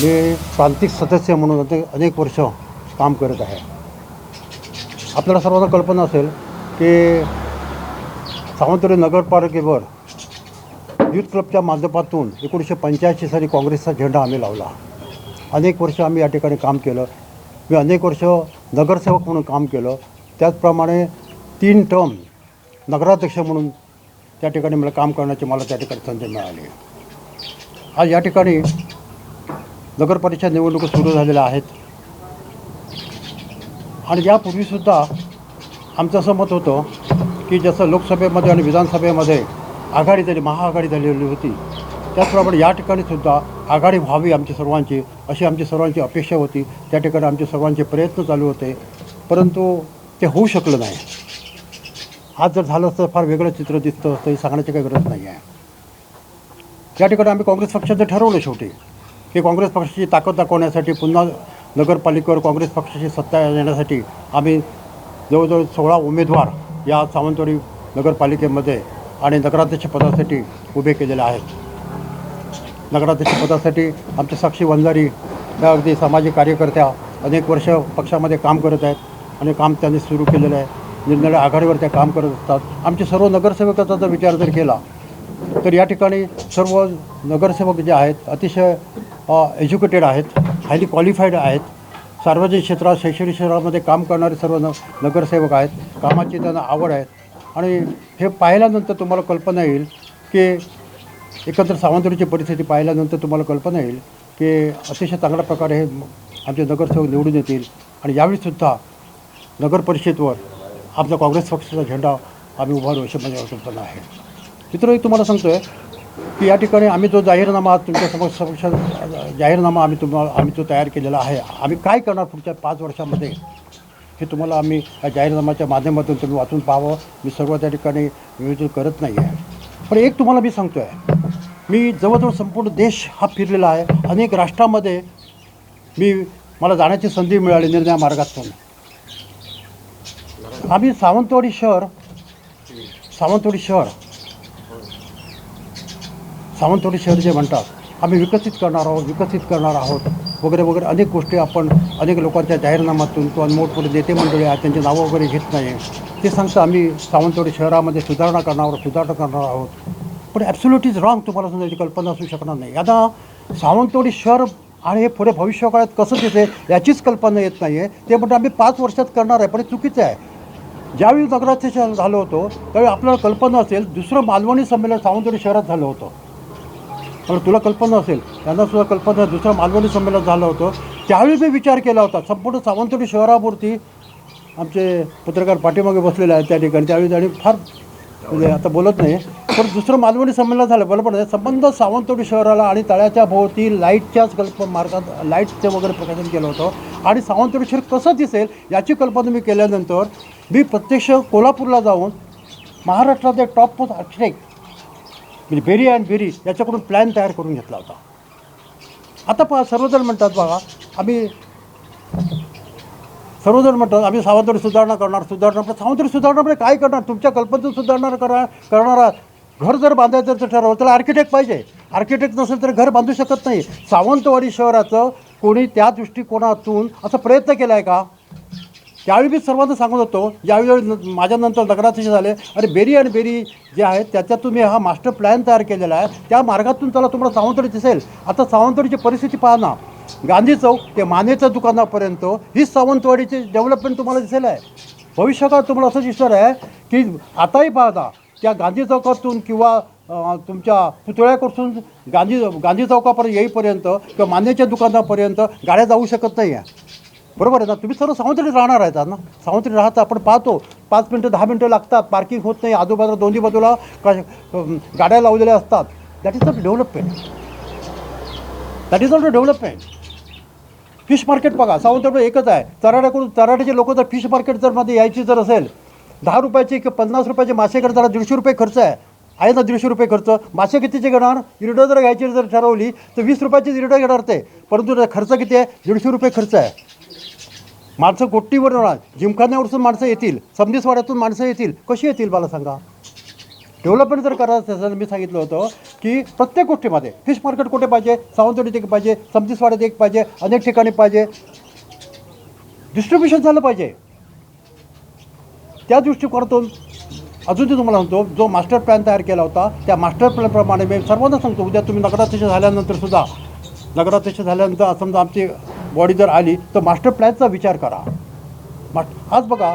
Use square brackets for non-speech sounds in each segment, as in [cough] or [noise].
मी प्रांतिक सदस्य म्हणून ते अनेक वर्ष काम करत आहे. आपल्याला सर्वांना कल्पना असेल की सावंतवाडी नगरपालिकेवर युथ क्लबच्या माध्यमातून एकोणीसशे पंच्याऐंशी साली काँग्रेसचा झेंडा आम्ही लावला. अनेक वर्ष आम्ही या ठिकाणी काम केलं. मी अनेक वर्ष नगरसेवक म्हणून काम केलं. त्याचप्रमाणे तीन टर्म नगराध्यक्ष म्हणून त्या ठिकाणी मला काम करण्याची मला त्या ठिकाणी संधी मिळाली. आज या ठिकाणी नगरपरिषद निवडणुका सुरू झालेल्या आहेत. आणि यापूर्वीसुद्धा आमचं असं मत होतं की जसं लोकसभेमध्ये आणि विधानसभेमध्ये आघाडी झाली महाआघाडी झालेली होती त्याचप्रमाणे या ठिकाणी सुद्धा आघाडी व्हावी आमची सर्वांची अशी आमची सर्वांची अपेक्षा होती. त्या ठिकाणी आमचे सर्वांचे प्रयत्न चालू होते. परंतु ते होऊ शकलं नाही. आज जर झालं असतं फार वेगळं चित्र दिसतं असतं हे सांगण्याची काही गरज नाही आहे. या ठिकाणी आम्ही काँग्रेस पक्षाचं ठरवलं शेवटी. की काँग्रेस पक्षाची ताकद दाखवण्यासाठी पुन्हा नगरपालिकेवर काँग्रेस पक्षाची सत्ता येण्यासाठी आम्ही जवळजवळ सोळा उमेदवार या सावंतवाडी नगरपालिकेमध्ये आणि नगराध्यक्षपदासाठी उभे केलेले आहेत. नगराध्यक्षपदासाठी आमचे साक्षी वंजारी या अगदी सामाजिक कार्यकर्त्या अनेक वर्ष पक्षामध्ये काम करत आहेत आणि काम त्यांनी सुरू केलेलं आहे. निरनिराळ्या आघाडीवर त्या काम करत असतात. आमचे सर्व नगरसेवकाचा जर विचार जर केला तर या ठिकाणी सर्व नगरसेवक जे आहेत अतिशय एज्युकेटेड आहेत हायली क्वालिफाईड आहेत. सार्वजनिक क्षेत्रात शैक्षणिक क्षेत्रामध्ये काम करणारे सर्व न नगरसेवक आहेत. कामाची त्यांना आवड आहे. आणि हे पाहिल्यानंतर तुम्हाला कल्पना येईल की एकत्र सावंतवाडीची परिस्थिती पाहिल्यानंतर तुम्हाला कल्पना येईल की अतिशय चांगल्या प्रकारे हे आमचे नगरसेवक निवडून येतील. आणि यावेळीसुद्धा नगर परिषदेवर आमचा काँग्रेस पक्षाचा झेंडा आम्ही उभारू अशी माझ्या कल्पना आहे. मित्र एक तुम्हाला सांगतो आहे की या ठिकाणी आम्ही जो जाहीरनामा तुमच्यासमोर समक्ष जाहीरनामा आम्ही तुम्हाला आम्ही तो तयार केलेला आहे. आम्ही काय करणार पुढच्या पाच वर्षामध्ये? हे तुम्हाला आम्ही या जाहीरनाम्याच्या माध्यमातून तुम्ही वाचून पाहावं. मी सर्व त्या ठिकाणी नियोजन करत नाही आहे पण एक तुम्हाला मी सांगतो आहे मी जवळजवळ संपूर्ण देश हा फिरलेला आहे. अनेक राष्ट्रामध्ये मी मला जाण्याची संधी मिळाली निर्णया मार्गातून. आम्ही सावंतवाडी शहर सावंतवाडी शहर सावंतवाडी शहर जे म्हणतात आम्ही विकसित करणार आहोत विकसित करणार आहोत. वगैरे वगैरे अनेक गोष्टी आपण अनेक लोकांच्या जाहीरनाम्यातून किंवा मोठमोठे नेते मंडळी आहेत त्यांची नावं वगैरे घेत नाही. ते सांगतं आम्ही सावंतवाडी शहरामध्ये सुधारणा करणार आहोत सुधारणा करणार आहोत. पण ॲब्सोल्युट इज रॉंग तुम्हाला समजायची कल्पना असू शकणार नाही. आता सावंतवाडी शहर आणि हे पुढे भविष्यकाळात कसं तिथे याचीच कल्पना येत नाही आहे ते म्हणतं आम्ही पाच वर्षात करणार आहे पण हे चुकीचं आहे. ज्यावेळी नगराध्यक्ष झालो होतो त्यावेळी आपल्याला कल्पना असेल दुसरं मालवणी संमेलन सावंतवाडी शहरात झालं होतं. मला तुला कल्पना असेल त्यांना सुद्धा कल्पना दुसरं मालवणी संमेलन झालं होतं. त्यावेळी मी विचार केला होता. संपूर्ण सावंतवाडी शहरापुरती आमचे पत्रकार पाठीमागे बसलेले आहेत त्या ठिकाणी. त्यावेळी आणि फार म्हणजे आता बोलत नाही. पण दुसरं मालवणी संमेलन झालं. बरोबर आहे. संबंध सावंतवाडी शहराला आणि तळ्याच्या भोवती लाईटच्याच कल्प मार्गात लाईटचं वगैरे प्रकाशन केलं होतं. आणि सावंतवाडी शहर कसं दिसेल याची कल्पना मी केल्यानंतर मी प्रत्यक्ष कोल्हापूरला जाऊन महाराष्ट्रात एक टॉप मोस्ट आर्किटेक्ट म्हणजे बेरी अँड बेरी याच्याकडून प्लॅन तयार करून घेतला होता. आता पहा सर्वजण म्हणतात बघा आम्ही सर्वजण म्हणतात आम्ही सावंतवाडी सुधारणा करणार सुधारणा म्हणजे सावंतवाडी सुधारणा म्हणजे काय करणार? तुमच्या कल्पनेतून सुधारणा करा करणार घर जर बांधायचं तर ठरवलं त्याला आर्किटेक्ट पाहिजे. आर्किटेक्ट नसेल तर घर बांधू शकत नाही. सावंतवाडी शहराचं कोणी त्या दृष्टिकोनातून असा प्रयत्न केला आहे का? त्यावेळी मी सर्वांना सांगत होतो ज्यावेळी माझ्यानंतर नगराध्यक्ष झाले. अरे बेरी आणि बेरी जे आहेत त्याच्यात तुम्ही हा मास्टर प्लॅन तयार केलेला आहे. त्या मार्गातून त्याला तुम्हाला सावंतवाडी दिसेल. आता सावंतवाडीची परिस्थिती पाहा ना. गांधी चौक ते मानेच्या दुकानापर्यंत ही सावंतवाडीची डेव्हलपमेंट तुम्हाला दिसेल आहे. भविष्यकाळ तुम्हाला असं दिसणार आहे की आताही पाहता त्या गांधी चौकातून किंवा तुमच्या पुतळ्याकडून गांधी गांधी चौकापर्यंत येईपर्यंत किंवा मान्याच्या दुकानापर्यंत गाड्या जाऊ शकत नाही आहे बरोबर आहे ना? तुम्ही सर्व सावंतवाडीत राहणार आहेत ना? सावंतवाडी राहता आपण पाहतो. पाच मिनटं दहा मिनटं लागतात. पार्किंग होत नाही. आजूबाजूला दोन्ही बाजूला गाड्या लावलेल्या असतात. That is not development that is not a development fish market बघा सावंतवाडी एकच आहे. चराड्याकडून चराड्याचे लोक जर फिश मार्केट जर मध्ये यायची जर असेल दहा रुपयाची किंवा पन्नास रुपयाचे मासेकडे जरा दीडशे रुपये खर्च आहे. आहे ना दीडशे रुपये खर्च? मासे कितीचे घेणार? इरडं जर घ्यायची जर ठरवली तर वीस रुपयाची इरडं घेणार ते. परंतु खर्च किती आहे? दीडशे रुपये खर्च आहे. माणसं गोट्टीवर येणार जिमखान्यावरसून माणसं येतील समधीसवाड्यातून माणसं येतील कशी येतील मला सांगा? डेव्हलपमेंट जर करायचं असेल मी सांगितलं होतं की प्रत्येक गोष्टीमध्ये फिश मार्केट कुठे पाहिजे सावंतवाडीत एक पाहिजे समतीसवाड्यात एक पाहिजे अनेक ठिकाणी पाहिजे. डिस्ट्रीब्युशन झालं पाहिजे. त्या दृष्टिकोनातून अजून ते तुम्हाला सांगतो जो मास्टर प्लॅन तयार केला होता त्या मास्टर प्लॅनप्रमाणे मी सर्वांना सांगतो उद्या तुम्ही नगराध्यक्ष झाल्यानंतर सुद्धा नगराध्यक्ष झाल्यानंतर समजा आमची बॉडी जर आली तर मास्टर प्लॅनचा विचार करा. मास्ट आज बघा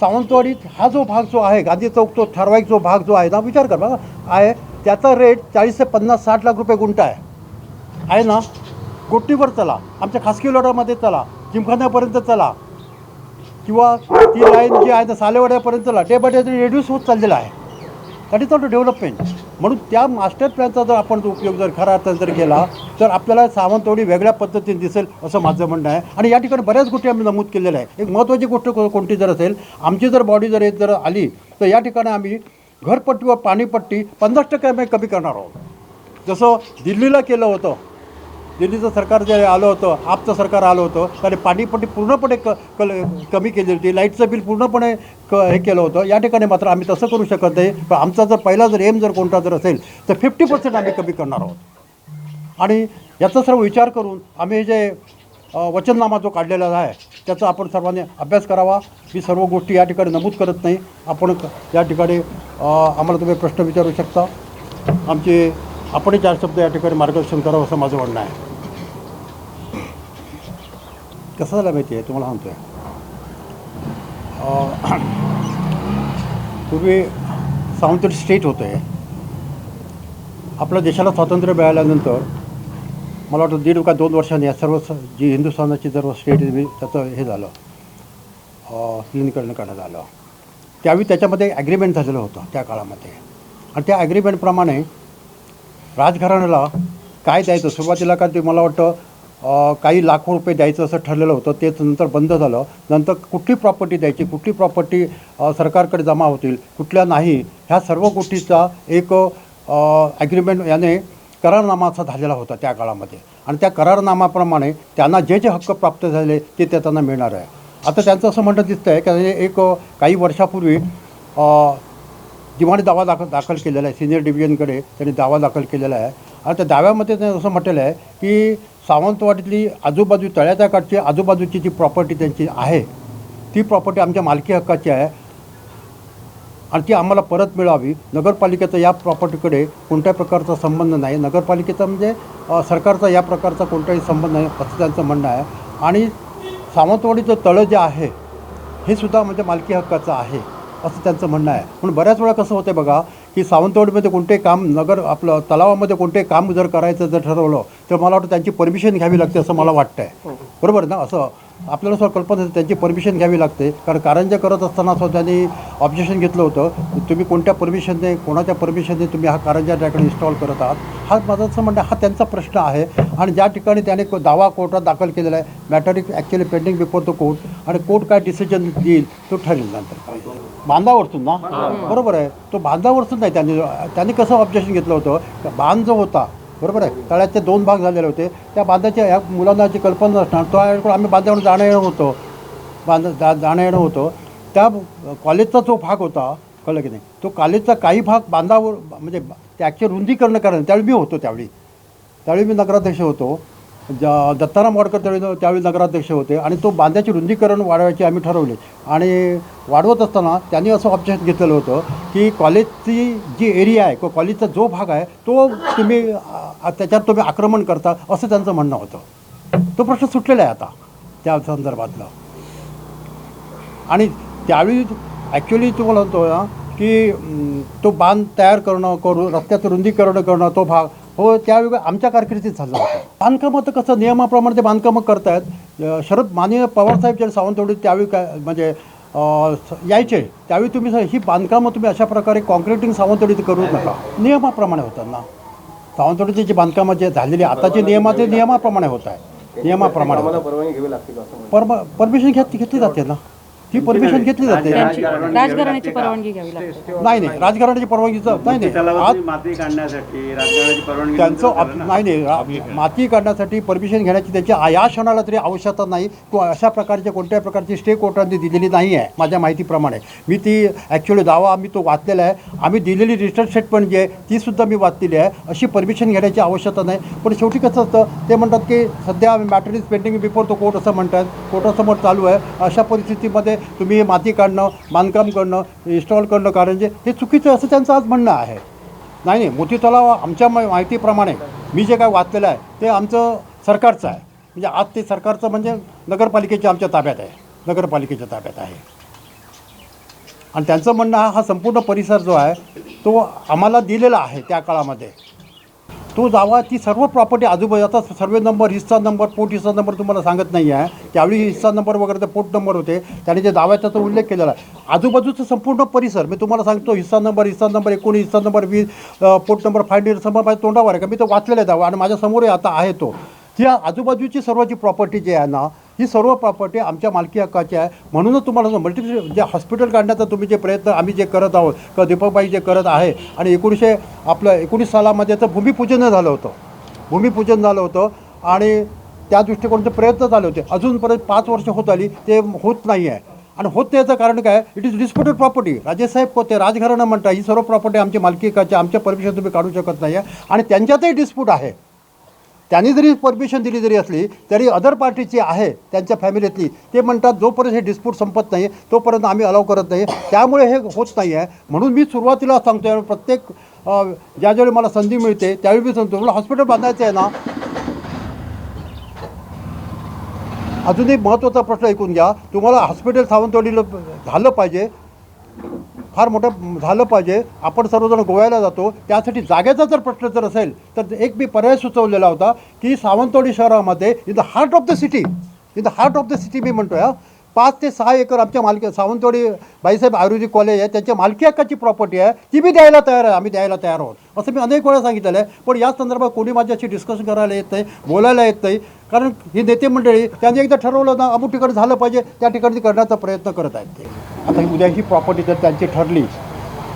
सावंतवाडीत हा जो भाग जो आहे गांधी चौक तो ठराविक जो भाग जो आहे ना विचार कर. बघा आहे त्याचा रेट चाळीस ते पन्नास साठ लाख रुपये गुंठा आहे. आहे ना? कोटीवर चला. आमच्या खासगी लोडामध्ये चला. जिमखान्यापर्यंत चला. किंवा ती लाईन जी आहे ना सालेवाड्यापर्यंत चला. डे बाय डे रेड्यूस होत चाललेला आहे. That is not a development म्हणून त्या मास्टर प्लॅनचा जर आपण उपयोग जर खरा अर्थाने जर केला तर आपल्याला सावंतवाडी वेगळ्या पद्धतीने दिसेल असं माझं म्हणणं आहे. आणि या ठिकाणी बऱ्याच गोष्टी आम्ही नमूद केलेल्या आहे एक महत्त्वाची गोष्ट कोणती जर असेल आमची जर बॉडी जर एक जर आली तर या ठिकाणी आम्ही घरपट्टी व पाणीपट्टी पन्नास टक्के आम्ही कमी करणार आहोत. जसं दिल्लीला केलं होतं दिल्लीचं सरकार जे आलं होतं आपचं सरकार आलं होतं त्याने पाणीपट्टी पूर्णपणे क कल कमी केली होती लाईटचं बिल पूर्णपणे क हे केलं होतं. या ठिकाणी मात्र आम्ही तसं करू शकत नाही. पण आमचा जर पहिला जर एम जर कोणता जर असेल तर फिफ्टी पर्सेंट आम्ही कमी करणार आहोत. आणि याचा सर्व विचार करून आम्ही जे वचननामा जो काढलेला आहे त्याचा आपण सर्वांनी अभ्यास करावा. मी सर्व गोष्टी या ठिकाणी नमूद करत नाही. आपण या ठिकाणी आम्हाला तुम्ही प्रश्न विचारू शकता. आमचे आपण चार शब्द या ठिकाणी मार्गदर्शन करावं असं माझं म्हणणं आहे. कसं झालं माहिती आहे? तुम्हाला सांगतो आहे [clears throat] पूर्वी सावंतवाडी स्टेट होतं आहे आपल्या देशाला स्वातंत्र्य मिळाल्यानंतर मला वाटतं दीड का दोन वर्षांनी या सर्व जी हिंदुस्थानाची सर्व स्टेट त्याचं हे झालं. क्लिनीकरण करण्यात आलं त्यावेळी त्याच्यामध्ये ॲग्रीमेंट झालेलं होतं त्या काळामध्ये. आणि त्या ॲग्रीमेंटप्रमाणे राजघराण्याला काय द्यायचं? सुरुवातीला का ते मला वाटतं काही लाखो रुपये द्यायचं असं ठरलेलं होतं. तेच नंतर बंद झालं. नंतर कुठली प्रॉपर्टी द्यायची? कुठली प्रॉपर्टी सरकारकडे जमा होतील? कुठल्या नाही? ह्या सर्व गोष्टीचा एक ॲग्रीमेंट याने करारनामाचा झालेला होता त्या काळामध्ये. आणि त्या करारनामाप्रमाणे त्यांना जे जे हक्क प्राप्त झाले ते ते त्यांना मिळणार आहे. आता त्यांचं असं म्हणणं दिसतं आहे की एक काही वर्षापूर्वी डिमांड दावा दाखल दाखल केलेला आहे सिनियर डिव्हिजनकडे त्यांनी दावा दाखल केलेला आहे. आणि त्या दाव्यामध्ये त्यांनी असं म्हटलेलं आहे की सावंतवाडीतली आजूबाजू तळ्याच्या काठची आजूबाजूची जी प्रॉपर्टी त्यांची आहे ती प्रॉपर्टी आमच्या मालकी हक्काची आहे. आणि ती आम्हाला परत मिळावी. नगरपालिकेचा या प्रॉपर्टीकडे कोणत्या प्रकारचा संबंध नाही. नगरपालिकेचा म्हणजे सरकारचा या प्रकारचा कोणताही संबंध नाही असं त्यांचं म्हणणं आहे. आणि सावंतवाडीचं तळं जे आहे हे सुद्धा म्हणजे मालकी हक्काचं आहे. असं त्यांचं म्हणणं आहे. पण बऱ्याच वेळा कसं होतं बघा की सावंतवाडीमध्ये कोणतेही काम नगर आपलं तलावामध्ये कोणतेही काम जर करायचं जर ठरवलं तर मला वाटतं त्यांची परमिशन घ्यावी लागते असं मला वाटतं आहे बरोबर ना? असं आपल्याला सुद्धा कल्पना त्यांची परमिशन घ्यावी लागते. कारण कारंजे करत असताना सुद्धा त्यांनी ऑब्जेक्शन घेतलं होतं. तुम्ही कोणत्या परमिशनने कोणाच्या परमिशनने तुम्ही हा कारंजा ट्रॅकल इन्स्टॉल करत आहात? हा माझं असं म्हणणं हा त्यांचा प्रश्न आहे. आणि ज्या ठिकाणी त्याने को- दावा कोर्टात दाखल केलेला आहे matter is actually pending before the court आणि कोर्ट काय डिसिजन देईल तो ठरेल नंतर. बांधावरतून ना? बरोबर आहे. तो बांधावरतून नाही त्यांनी त्यांनी कसं ऑब्जेक्शन घेतलं होतं? बांध जो होता बरोबर आहे. तळ्याचे दोन भाग झालेले होते. त्या बांधाच्या ह्या मुलांना जी कल्पना नसणार तो आम्ही बांधावर जाणं येणं होतो. बांध जा जाणं येणं होतं. त्या कॉलेजचा जो भाग होता कळलं की नाही? तो कॉलेजचा काही भाग बांधावर म्हणजे त्याचे रुंदीकरण करणं त्यावेळी मी होतो त्यावेळी. त्यावेळी मी नगराध्यक्ष होतो. ज दत्ताराम वाडकर त्यावेळी त्यावेळी नगराध्यक्ष होते आणि तो बांध्याचे रुंदीकरण वाढवायचे आम्ही ठरवले. आणि वाढवत असताना त्यांनी असं ऑब्जेक्शन घेतलेलं होतं की कॉलेजची जी एरिया आहे किंवा कॉलेजचा जो भाग आहे तो तुम्ही त्याच्यात तुम्ही आक्रमण करता असं त्यांचं म्हणणं होतं. तो प्रश्न सुटलेला आहे आता त्या संदर्भातला. आणि त्यावेळी ॲक्च्युली तुम्हाला म्हणतो ना की तो बांध तयार करणं करून रस्त्याचं रुंदीकरण करणं तो भाग हो त्यावेळी आमच्या कारकिर्दीत झालं होतं. बांधकामं तर कसं नियमाप्रमाणे ते बांधकामं करतायत. शरद माननीय पवारसाहेब ज्या सावंतवाडी त्यावेळी काय म्हणजे यायचे त्यावेळी तुम्ही ही बांधकामं तुम्ही अशा प्रकारे कॉन्क्रिटिंग सावंतवाडीत करू नका. नियमाप्रमाणे होतात ना. सावंतवाडीची जी बांधकामं जे झालेली आताचे नियमाचे नियमाप्रमाणे होत आहे नियमाप्रमाणे परमिशन घेत घेतली जाते ना. ती परमिशन घेतली जाते. त्यांची राजघराण्याची परवानगी घ्यावी लागते. नाही नाही राजकारणाची परवानगीचं नाही नाही. आज माती काढण्यासाठी राजकारणाची परवानगी त्यांचं आप-. नाही नाही माती काढण्यासाठी परमिशन घेण्याची त्याची आ- या क्षणाला तरी आवश्यकता नाही. किंवा अशा प्रकारच्या कोणत्याही प्रकारची स्टे कोर्टाने दिलेली नाही आहे माझ्या माहितीप्रमाणे. मी ती ॲक्च्युली दावा आम्ही तो वाचलेला आहे. आम्ही दिलेली रिटर्न स्टेटमेंट जी आहे ती सुद्धा मी वाचलेली आहे. अशी परमिशन घेण्याची आवश्यकता नाही. पण शेवटी कसं असतं ते म्हणतात की सध्या matter is pending before to court असं म्हणतात. कोर्टासमोर चालू आहे. अशा परिस्थितीमध्ये तुम्ही माती काढणं बांधकाम करणं इन्स्टॉल करणं कारण जे हे चुकीचं असं त्यांचं आज म्हणणं आहे. नाही नाही मोती तलाव आमच्या माहितीप्रमाणे मी जे काय वाचलेलं आहे ते आमचं सरकारचं आहे. म्हणजे आज ते सरकारचं म्हणजे नगरपालिकेच्या आमच्या ताब्यात आहे. नगरपालिकेच्या ताब्यात आहे. आणि त्यांचं म्हणणं हा संपूर्ण परिसर जो आहे तो आम्हाला दिलेला आहे त्या काळामध्ये. तो जावा ती सर्व प्रॉपर्टी आजूबाजू आता सर्वे नंबर हिस्सा नंबर पोट हिस्सा नंबर तुम्हाला सांगत नाही आहे त्यावेळी हिस्सा नंबर वगैरे ते पोट नंबर होते. त्याने जे दाव्याचा तो उल्लेख केलेला आहे. आजूबाजूचा संपूर्ण परिसर मी तुम्हाला सांगतो हिस्सा नंबर हिस्सा नंबर एकोणीस हिस्सा नंबर वीस पोट नंबर फाईव्ह समोर माझ्या तोंडावर आहे का? मी तो वाचलेला आहे. दावा आणि माझ्यासमोरही आता आहे तो. ती आजूबाजूची सर्वाची प्रॉपर्टी जी आहे ना ही सर्व प्रॉपर्टी आमच्या मालकी हक्काची आहे. म्हणूनच तुम्हाला मल्टिप्ल जे हॉस्पिटल काढण्याचा तुम्ही जे प्रयत्न आम्ही जे करत आहोत किंवा दीपकबाई जे करत आहे आणि एकोणीसशे आपलं एकोणीस सालामध्ये तर भूमिपूजन झालं होतं. भूमिपूजन झालं होतं आणि त्या दृष्टिकोनाचे प्रयत्न झाले होते. अजूनपर्यंत पाच वर्ष होत आली ते होत नाही आहे. आणि होत नाही याचं कारण काय? इट इज डिस्प्युटेड प्रॉपर्टी राजेसाहेब कोते राजघराणं म्हणतात ही सर्व प्रॉपर्टी आमची मालकी आमच्या परमिशन तुम्ही काढू शकत नाही आहे. आणि त्यांच्यातही डिस्प्यूट आहे. त्यांनी जरी परमिशन दिली जरी असली तरी अदर पार्टीची आहे त्यांच्या फॅमिलीतली ते म्हणतात जोपर्यंत हे डिस्प्यूट संपत नाही तोपर्यंत आम्ही अलाव करत नाही. त्यामुळे हे होत नाही आहे. म्हणून मी सुरुवातीला सांगतो आहे प्रत्येक ज्या ज्यावेळी मला संधी मिळते त्यावेळी मी सांगतो मला हॉस्पिटल बांधायचं आहे ना? अजून एक महत्त्वाचा प्रश्न ऐकून घ्या. तुम्हाला हॉस्पिटल सावंतवाडीला झालं पाहिजे. फार मोठं झालं पाहिजे. आपण सर्वजण गोव्याला जातो. त्यासाठी जागेचा जर प्रश्न जर असेल तर एक मी पर्याय सुचवलेला होता की सावंतवाडी शहरामध्ये in the heart of the city in the heart of the city मी म्हणतो आहे पाच ते सहा एकर आमच्या मालकी सावंतवाडी बाईसाहेब आयुर्वेदिक कॉलेज आहे. त्यांच्या मालकी हक्काची प्रॉपर्टी आहे. ती बी द्यायला तयार आहे. आम्ही द्यायला तयार आहोत. असं मी अनेक वेळा सांगितलेलं आहे. पण या संदर्भात कोणी माझ्याशी डिस्कशन करायला येत नाही बोलायला येत नाही. कारण ही नेते मंडळी त्यांनी एकदा ठरवलं ना अमुक ठिकाणी झालं पाहिजे त्या ठिकाणी करण्याचा प्रयत्न करत आहेत ते. आता ही उद्या ही प्रॉपर्टी जर त्यांची ठरली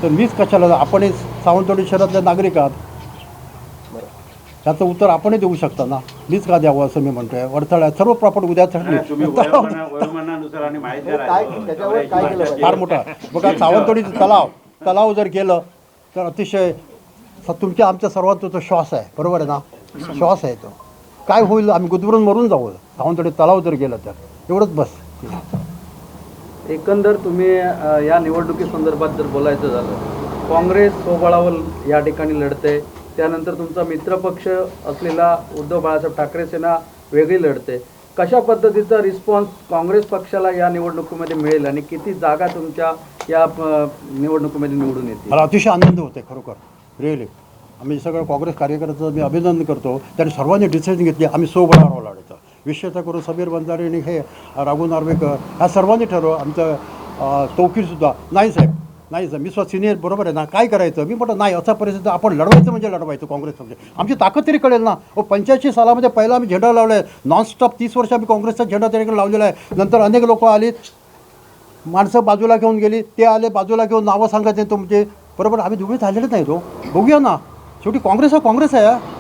तर मीच कशाला आपण आपणही सावंतवाडी शहरातल्या नागरिक आहात. त्याचं उत्तर आपणही देऊ शकता ना? मीच का द्यावं असं मी म्हणतोय? अडथळा. सर्व प्रॉपर्टी उद्या [laughs] काय केलं? फार मोठा. बघा सावंतवाडीचं तलाव तलाव जर गेलं तर अतिशय तुमच्या आमच्या सर्वांचा तो श्वास आहे. बरोबर आहे ना? श्वास आहे तो. काय होईल? आम्ही गुदमरून मरून जाऊ. सावंतवाडी तलाव जर गेलं तर. एवढंच बस. एकंदर तुम्ही या निवडणुकीसंदर्भात जर बोलायचं झालं काँग्रेस स्वबळावर या ठिकाणी लढते त्यानंतर तुमचा मित्रपक्ष असलेला उद्धव बाळासाहेब ठाकरे सेना वेगळी लढते. कशा पद्धतीचा रिस्पॉन्स काँग्रेस पक्षाला या निवडणुकीमध्ये मिळेल आणि किती जागा तुमच्या या निवडणुकीमध्ये निवडून येतील? मला अतिशय आनंद होते खरोखर. रिअली आम्ही सगळं काँग्रेस कार्यकर्त्याचं मी अभिनंदन करतो. त्यांनी सर्वांनी डिसिजन घेतली. आम्ही सोबळावर लढायचं विशेषतः करून समीर बंजारे आणि हे राघू नार्वेकर ह्या सर्वांनी ठरवलं आमचं चौकीसुद्धा. तौकीरसुद्धा नाही साहेब. नाही जर मी स्वतः सिनियर बरोबर आहे ना काय करायचं? मी म्हटलं नाही असा परिस्थिती आपण लढवायचं म्हणजे लढवायचं काँग्रेस पक्ष. आमची ताकद तरी कळेल ना. व पंच्याऐंशी सालामध्ये पहिला आम्ही झेंडा लावला आहे नॉनस्टॉप तीस वर्ष आम्ही काँग्रेसचा झेंडा त्याकडे लावलेला आहे. नंतर अनेक लोक आलीत माणसं बाजूला घेऊन गेली. ते आले बाजूला घेऊन नावं सांगायचे तुमचे. बरोबर आम्ही दुबळे झालेले नाही तो. बघूया ना. शेवटी काँग्रेस हा काँग्रेस आहे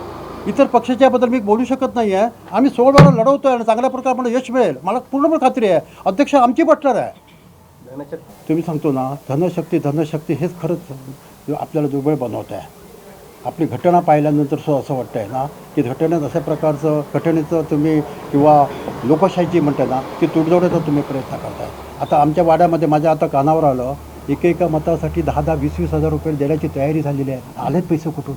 इतर पक्षाच्याबद्दल मी बोलू शकत नाही आहे. आम्ही सोळ वेळा लढवतो आहे आणि चांगल्या प्रकारे आपण यश मिळेल. मला पूर्णपणे खात्री आहे. अध्यक्ष आमची पटणार आहे. तुम्ही सांगतो ना धनशक्ती धनशक्ती हेच खरंच आपल्याला दुर्बळ बनवत आहे. आपली घटना पाहिल्यानंतर सुद्धा असं वाटतं आहे ना की घटनेत अशा प्रकारचं घटनेचं तुम्ही किंवा लोकशाहीची म्हणते ना ती तुडजोड्याचा तुम्ही प्रयत्न करताय. आता आमच्या वाड्यामध्ये माझ्या आता कानावर आलं एकेका एका मतासाठी दहा दहा वीस वीस हजार रुपये देण्याची तयारी झालेली आहे. आलेत पैसे कुठून?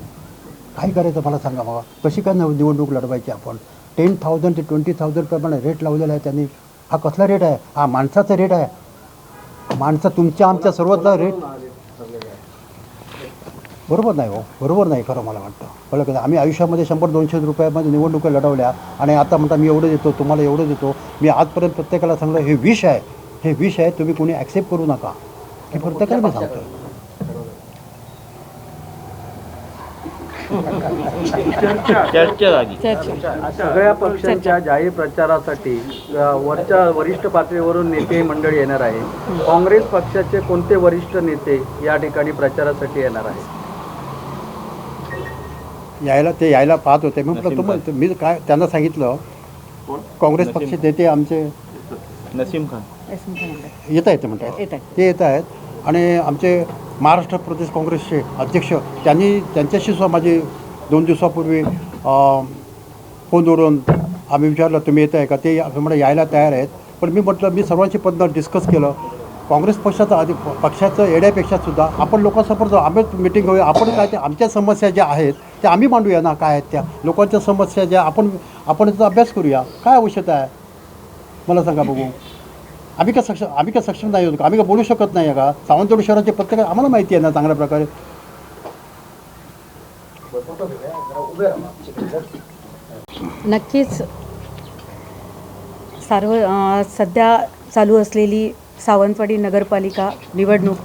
काय करायचं मला सांगा बाबा. कशी काय निवडणूक लढवायची आपण? टेन थाउजंड ते ट्वेंटी थाउजंडप्रमाणे रेट लावलेला आहे त्यांनी. हा कसला रेट आहे? हा माणसाचा रेट आहे. माणसं तुमच्या आमच्या सर्वातला रेट बरोबर नाही हो बरोबर नाही खरं मला वाटतं. कळलं का आम्ही आयुष्यामध्ये शंभर दोनशे रुपयामध्ये निवडणुका लढवल्या आणि आता म्हणता मी एवढं देतो तुम्हाला एवढं देतो. मी आजपर्यंत प्रत्येकाला सांगलं हे विष आहे हे विष आहे तुम्ही कोणी ॲक्सेप्ट करू नका. हे प्रत्येकाला मी सांगतो चर्चा झाली. चर्चा. सगळ्या पक्षांच्या जाहीर प्रचारासाठी अ, वरच्या वरिष्ठ पातळीवरून नेते मंडळी येणार आहे काँग्रेस पक्षाचे कोणते वरिष्ठ नेते या ठिकाणी प्रचारासाठी येणार आहे यायला ते यायला पाहत होते. मी म्हटलं तुम्हाला मी काय त्यांना सांगितलं काँग्रेस पक्ष नेते आमचे नसीम खान. येत आहेत म्हणतात. येत आहेत. ते येत आहेत. आणि आमचे महाराष्ट्र प्रदेश काँग्रेसचे अध्यक्ष त्यांनी त्यांच्याशी सुद्धा माझी दोन दिवसापूर्वी फोनवरून आम्ही विचारलं तुम्ही येत आहे का? ते म्हणा यायला तयार आहेत. पण मी म्हटलं मी सर्वांशी पद्धत डिस्कस केलं. काँग्रेस पक्षाचं आधी पक्षाचं येण्यापेक्षा सुद्धा आपण लोकांसमोर जाऊ आम्ही मिटिंग घेऊया. आपण काय ते आमच्या समस्या ज्या आहेत त्या आम्ही मांडूया ना काय आहेत त्या. लोकांच्या समस्या ज्या आपण आपण त्याचा अभ्यास करूया. काय आवश्यकता आहे? मला सांगा बघू आम्ही का सक्षम आम्ही का सक्षम नाही होतो आम्ही का बोलू शकत नाही का सावंतवाडी शहराचे प्रत्येक आम्हाला माहिती आहे ना चांगल्या प्रकारे. नक्कीच. सार्व सध्या चालू असलेली सावंतवाडी नगरपालिका निवडणूक.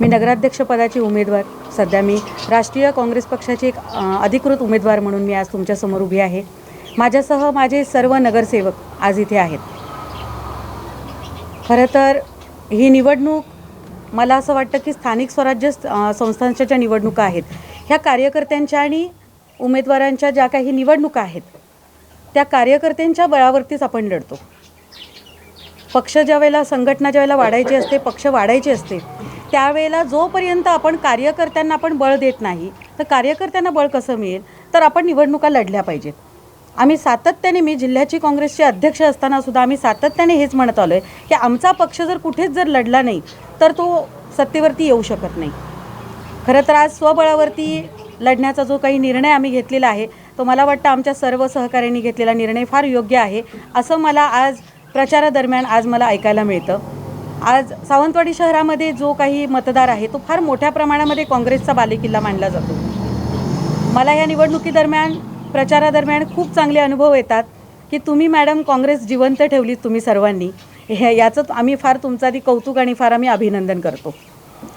मी नगराध्यक्षपदाची उमेदवार. सध्या मी राष्ट्रीय काँग्रेस पक्षाची एक अधिकृत उमेदवार म्हणून मी आज तुमच्यासमोर उभी आहे. माझ्यासह माझे सर्व नगरसेवक आज इथे आहेत. खरं तर ही निवडणूक मला असं वाटतं की स्थानिक स्वराज्य संस्थांच्या ज्या निवडणुका आहेत ह्या कार्यकर्त्यांच्या आणि उमेदवारांच्या ज्या काही निवडणुका आहेत त्या कार्यकर्त्यांच्या बळावरतीच आपण लढतो. पक्ष ज्या वेळेला संघटना ज्या वेळेला वाढायची असते पक्ष वाढायचे असते त्यावेळेला जोपर्यंत आपण कार्यकर्त्यांना आपण बळ देत नाही तर कार्यकर्त्यांना बळ कसं मिळेल? तर आपण निवडणुका लढल्या पाहिजेत. आम्ही सातत्याने मी जिल्ह्याची काँग्रेसचे अध्यक्ष असताना सुद्धा आम्ही सातत्याने हेच म्हणत आलो आहे की आमचा पक्ष जर कुठेच जर लढला नाही तर तो सत्तेवरती येऊ शकत नाही. खरं तर आज स्वबळावरती लढण्याचा जो काही निर्णय आम्ही घेतलेला आहे तो मला वाटतं आमच्या सर्व सहकाऱ्यांनी घेतलेला निर्णय फार योग्य आहे असं मला आज प्रचारादरम्यान आज मला ऐकायला मिळतं. आज सावंतवाडी शहरामध्ये जो काही मतदार आहे तो फार मोठ्या प्रमाणामध्ये काँग्रेसचा बालेकिल्ला मानला जातो. मला या निवडणुकीदरम्यान प्रचारादरम्यान खूप चांगले अनुभव येतात की तुम्ही मॅडम काँग्रेस जिवंत ठेवलीत तुम्ही सर्वांनी. हे याचं आम्ही फार तुमचं आधी कौतुक आणि फार आम्ही अभिनंदन करतो.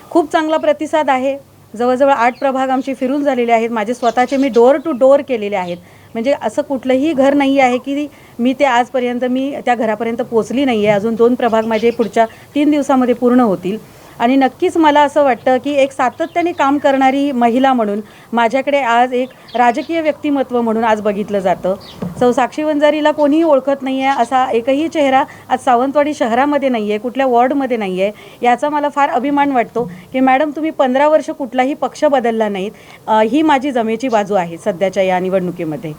खूप चांगला प्रतिसाद आहे. जवळजवळ आठ प्रभाग आमचे फिरून झालेले आहेत. माझे स्वतःचे मी डोअर टू डोअर केलेले आहेत. म्हणजे असं कुठलंही घर नाही आहे की मी ते आजपर्यंत मी त्या घरापर्यंत पोचली नाही आहे अजून दोन प्रभाग माझे पुढच्या तीन दिवसामध्ये पूर्ण होतील. आणि नक्कीच मला असं वाटतं की एक सातत्याने काम करणारी महिला म्हणून माझ्याकडे आज एक राजकीय व्यक्तिमत्व म्हणून आज बघितलं जातं. सौ साक्षी वंजारीला कोणीही ओळखत नाही आहे असा एकही चेहरा आज सावंतवाडी शहरामध्ये नाही आहे कुठल्या वॉर्डमध्ये नाही आहे याचा मला फार अभिमान वाटतो की मॅडम तुम्ही पंधरा वर्ष कुठलाही पक्ष बदलला नाहीत. ही माझी जमेची बाजू आहे सध्याच्या या निवडणुकीमध्ये.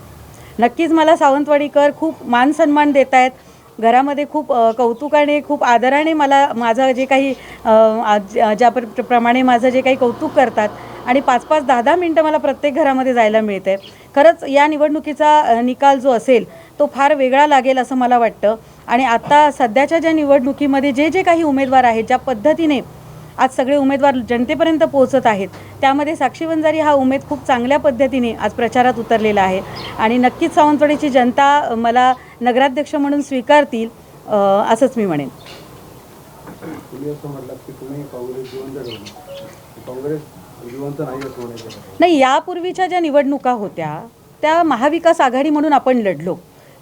नक्कीच मला सावंतवाडीकर खूप मान सन्मान देत आहेत घरामध्ये खूप कौतुकाने खूप आदराने मला माझं जे काही आज- ज्या प्र- प्रमाणे माझं जे काही कौतुक करतात आणि पाच पाच दहा दहा मिनटं मला प्रत्येक घरामध्ये जायला मिळते. खरंच या निवडणुकीचा निकाल जो असेल तो फार वेगळा लागेल असं मला वाटतं. आणि आत्ता सध्याच्या ज्या निवडणुकीमध्ये जे जे काही उमेदवार आहेत ज्या पद्धतीने आज सगळे उमेदवार जनतेपर्यंत पोहोचत आहेत. त्यामध्ये साक्षी वंजारी हा उमेद खूप चांगल्या पद्धतीने आज प्रचारात उतरलेला आहे. आणि नक्कीच सावंतवाडीची जनता मला नगराध्यक्ष म्हणून स्वीकारतील असंच मी म्हणेन. नाही यापूर्वीच्या ज्या निवडणुका होत्या त्या महाविकास आघाडी म्हणून आपण लढलो.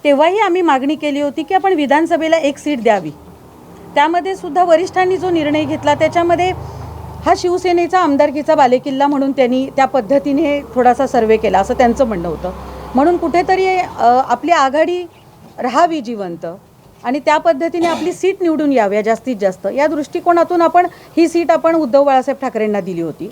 तेव्हाही आम्ही मागणी केली होती की आपण विधानसभेला एक सीट द्यावी. त्यामध्ये सुद्धा वरिष्ठांनी जो निर्णय घेतला त्याच्यामध्ये हा शिवसेनेचा आमदारकीचा बालेकिल्ला म्हणून त्यांनी त्या पद्धतीने थोडासा सर्वे केला असं त्यांचं म्हणणं होतं. म्हणून कुठेतरी आपली आघाडी राहावी जिवंत आणि त्या पद्धतीने आपली सीट निवडून याव्या जास्तीत जास्त. या दृष्टिकोनातून आपण ही सीट आपण उद्धव बाळासाहेब ठाकरेंना दिली होती.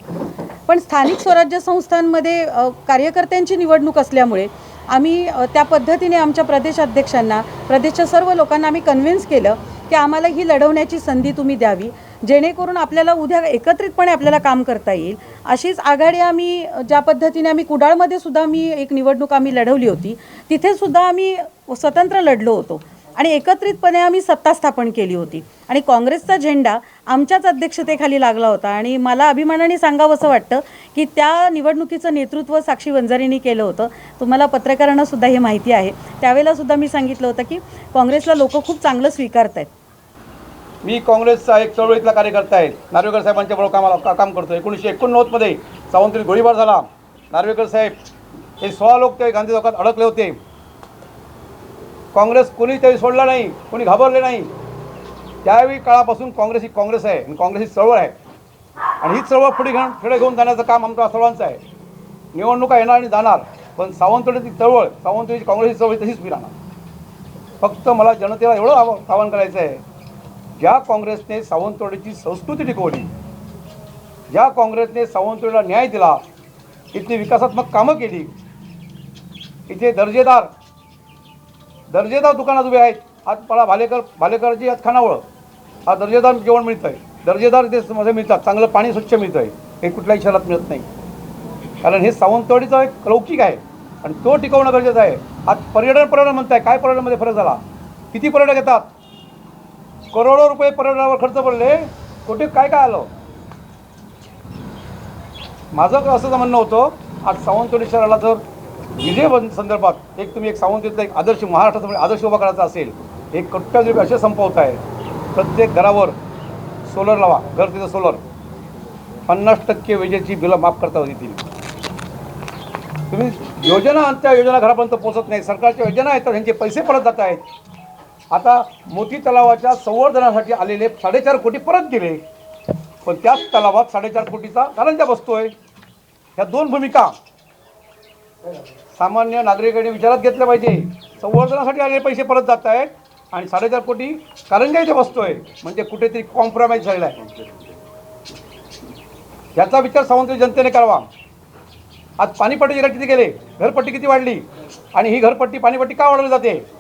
पण स्थानिक स्वराज्य संस्थांमध्ये कार्यकर्त्यांची निवडणूक असल्यामुळे आम्ही त्या पद्धतीने आमच्या प्रदेशाध्यक्षांना प्रदेशच्या सर्व लोकांना आम्ही कन्व्हिन्स केलं की आम्हाला ही लढवण्याची संधी तुम्ही द्यावी जेणेकरून आपल्याला उद्या एकत्रितपणे आपल्याला काम करता येईल. अशीच आघाडी आम्ही ज्या पद्धतीने आम्ही कुडाळमध्ये सुद्धा मी एक निवडणूक आम्ही लढवली होती तिथे सुद्धा आम्ही स्वतंत्र लढलो होतो आणि एकत्रितपणे आम्ही सत्ता स्थापन केली होती. आणि काँग्रेसचा झेंडा आमच्याच अध्यक्षतेखाली लागला होता आणि मला अभिमानाने सांगावंसं वाटतं की त्या निवडणुकीचं नेतृत्व साक्षी वंजारींनी केलं होतं. तुम्हाला पत्रकारांना सुद्धा हे माहिती आहे. त्यावेळेला सुद्धा मी सांगितलं होतं की काँग्रेसला लोक खूप चांगलं स्वीकारत आहेत मी काँग्रेसचा एक चळवळीतला कार्यकर्ता आहे. नार्वेकर साहेबांच्या बरोबर कामाला का काम करतो एकोणीसशे एकोणनव्वदमध्ये सावंतवाडीत गोळीबार झाला. नार्वेकर साहेब हे सोळा लोक ते गांधी चौकात अडकले होते. काँग्रेस कोणी त्यावेळी सोडला नाही. कोणी घाबरले नाही. त्यावेळी काळापासून काँग्रेस ही काँग्रेस आहे आणि काँग्रेस ही चळवळ आहे. आणि ही चळवळ पुढे घेऊन पुढे घेऊन जाण्याचं काम आमच्या सर्वांचं आहे. निवडणुका येणार आणि जाणार पण सावंतवाडीची चळवळ सावंतवाडीची काँग्रेसची चळवळ तशीच मी राहणार. फक्त मला जनतेला एवढं आव- आवाहन करायचं आहे ज्या काँग्रेसने सावंतवाडीची संस्कृती टिकवली ज्या काँग्रेसने सावंतवाडीला न्याय दिला इथली विकासात्मक कामं केली इथे दर्जेदार दर्जेदार दुकानात उभे आहेत. आज मला भालेकर भालेकरची आज खानावळ. हा दर्जेदार जेवण मिळतं आहे दर्जेदार इथे मध्ये मिळतात. चांगलं पाणी स्वच्छ मिळतं आहे हे कुठल्याही शहरात मिळत नाही. कारण हे सावंतवाडीचं एक लौकिक आहे आणि तो टिकवणं गरजेचं आहे. आज पर्यटन पर्यटन म्हणताय. काय पर्यटनामध्ये फरक झाला? किती पर्यटक येतात? करोडो रुपये पर्यटनावर खर्च पडले. कुठे काय काय आलं? माझं असं म्हणणं होतं आज सावंतवाडी शहराला जर विजय संदर्भात एक तुम्ही एक सावंतवाडीचा एक आदर्श महाराष्ट्राचा म्हणजे आदर्श उभा करायचा असेल एक कोट्यावधी रुपये असे संपवत आहे. प्रत्येक घरावर सोलर लावा घर तिथं सोलर पन्नास टक्के विजेची बिलं माफ करता येतील. तुम्ही योजना आणि त्या योजना घरापर्यंत पोहोचत नाही. सरकारच्या योजना आहेत तर त्यांचे पैसे परत जात आहेत. आता मोती तलावाच्या संवर्धनासाठी आलेले साडेचार कोटी परत दिले पण त्याच तलावात साडेचार कोटीचा कारंजा बसतोय. ह्या दोन भूमिका सामान्य नागरिकांनी विचारात घेतल्या पाहिजे. संवर्धनासाठी आलेले पैसे परत जात आहेत आणि साडेचार कोटी कारंजा इथे बसतोय. म्हणजे कुठेतरी कॉम्प्रोमाइज झालेला आहे. याचा विचार सावंतवाडी जनतेने करावा. आज पाणीपट्टी जिल्ह्यात किती गेले. घरपट्टी किती वाढली? आणि ही घरपट्टी पाणीपट्टी का वाढवली जाते?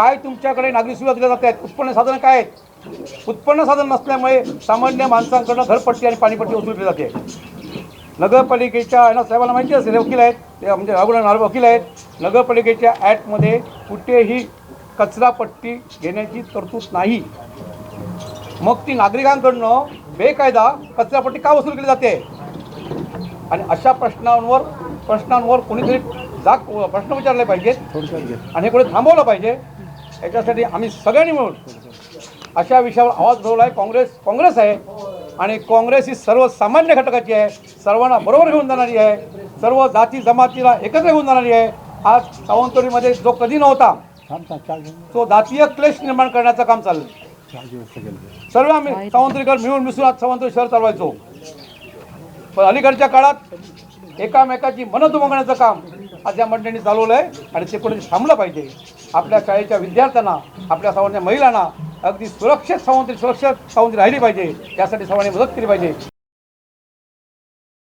काय तुमच्याकडे नागरी सुविधा दिल्या जात आहेत? उत्पन्न साधनं काय आहेत? उत्पन्न साधन नसल्यामुळे सामान्य माणसांकडनं घरपट्टी आणि पाणीपट्टी वसूलली जाते. नगरपालिकेच्या यांना साहेबांना माहिती असेल वकील आहेत. ते म्हणजे राघुनाथ वकील आहेत. नगरपालिकेच्या ॲक्टमध्ये कुठेही कचरापट्टी घेण्याची तरतूद नाही. मग ती नागरिकांकडनं बेकायदा कचरापट्टी का वसूल केली जाते? आणि अशा प्रश्नांवर प्रश्नांवर कोणीतरी जाग प्रश्न विचारले पाहिजेत आणि हे कुठे थांबवलं पाहिजे. याच्यासाठी आम्ही सगळ्यांनी मिळून अशा विषयावर आवाज उठवला आहे काँग्रेस काँग्रेस आहे. आणि काँग्रेस ही सर्वसामान्य घटकाची आहे. सर्वांना बरोबर घेऊन जाणारी आहे. सर्व जाती जमातीला एकत्र घेऊन जाणारी आहे. आज सावंतवाडीमध्ये जो कधी नव्हता तो जातीय क्लेश निर्माण करण्याचं काम चाललं सर्व आम्ही सावंतरीकर मिळून मिसळून आज सावंतवाडी शहर चालवायचो. पण अलीकडच्या काळात एकामेकाची मनं दुमगण्याचं काम आज या मंडळींनी चालवलं आहे आणि ते कुठे थांबलं पाहिजे. आपल्या शाळेच्या विद्यार्थ्यांना आपल्या सर्वांच्या महिलांना अगदी सुरक्षित सावंतरी सुरक्षित सावंत्री राहिली पाहिजे. यासाठी सर्वांनी मदत केली पाहिजे.